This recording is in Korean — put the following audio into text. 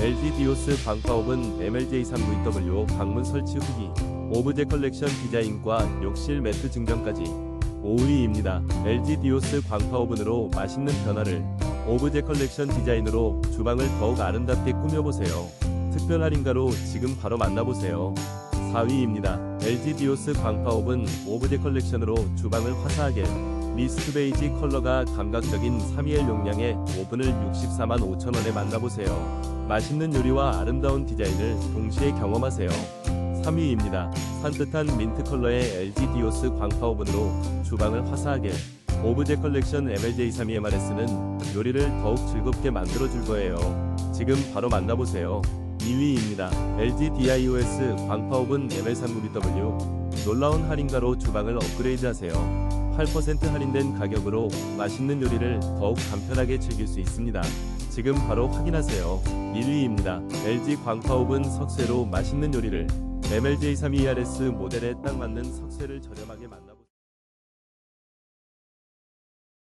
LG 디오스 광파옵은 MLJ39W 방문 설치 후기, 오브제 컬렉션 디자인과 욕실 매트 증정까지 5위입니다. LG 디오스 광파 오븐으로 맛있는 변화를 오브제 컬렉션 디자인으로 주방을 더욱 아름답게 꾸며보세요. 특별 할인가로 지금 바로 만나보세요. 4위입니다. LG 디오스 광파 오븐 오브제 컬렉션으로 주방을 화사하게 미스트 베이지 컬러가 감각적인 321 용량의 오븐을 64만 5천원에 만나보세요. 맛있는 요리와 아름다운 디자인을 동시에 경험하세요. 3위입니다. 산뜻한 민트 컬러의 LG 디오스 광파 오븐으로 주방을 화사하게 오브제 컬렉션 MLJ32MRS는 요리를 더욱 즐겁게 만들어줄 거예요. 지금 바로 만나보세요. 2위입니다. LG DIOS 광파 오븐 ML39BW 놀라운 할인가로 주방을 업그레이드하세요. 8% 할인된 가격으로 맛있는 요리를 더욱 간편하게 즐길 수 있습니다. 지금 바로 확인하세요. 1위입니다. LG 광파오븐 석쇠로 맛있는 요리를 MLJ32RS 모델에 딱 맞는 석쇠를 저렴하게 만나